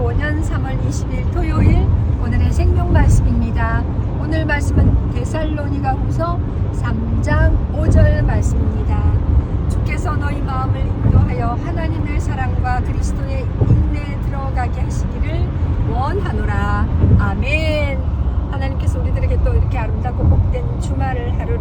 2025년 3월 20일 토요일 오늘의 생명 말씀입니다. 오늘 말씀은 데살로니가 후서 3장 5절 말씀입니다. 주께서 너희 마음을 인도하여 하나님의 사랑과 그리스도의 인내에 들어가게 하시기를 원하노라. 아멘. 하나님께서 우리들에게 또 이렇게 아름답고 복된 주말을 하루를